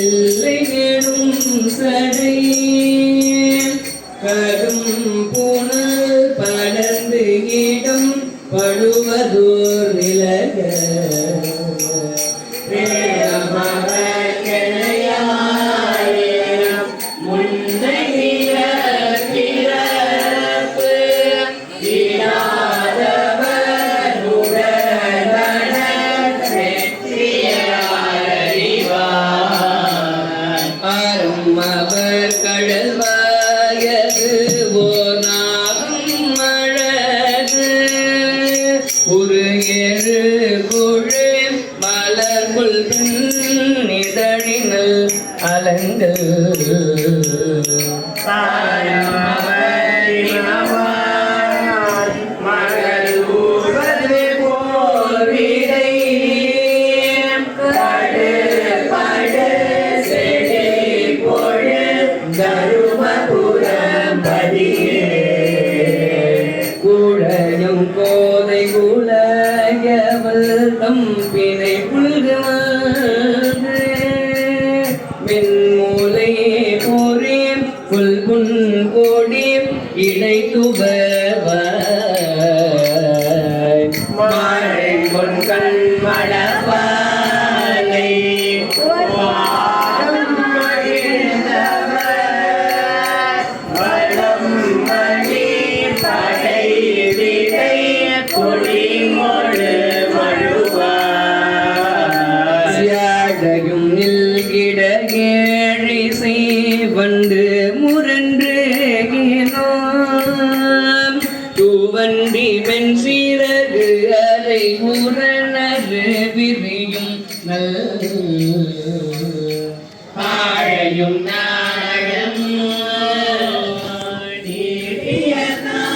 எல்லைகளும் சடை கரும் புனல் படர்ந்து இடம் படுவதோர் நிலக. ஆரம் அவர் கடல் வாயது ஓர் நாகம் அழகு. ஒரு ஏழு குழு மலர் புல் இதழினல் அலங்கள் குலையவள் தம்பினை புல்குவாது மின்மூலை போரே புல் புன் கோடி இடை மாலை பொன் கண் மடபாலை சியாழையும் தூவன்றி பெண் சீரகு அரை முரணரு விரியும் நல்ல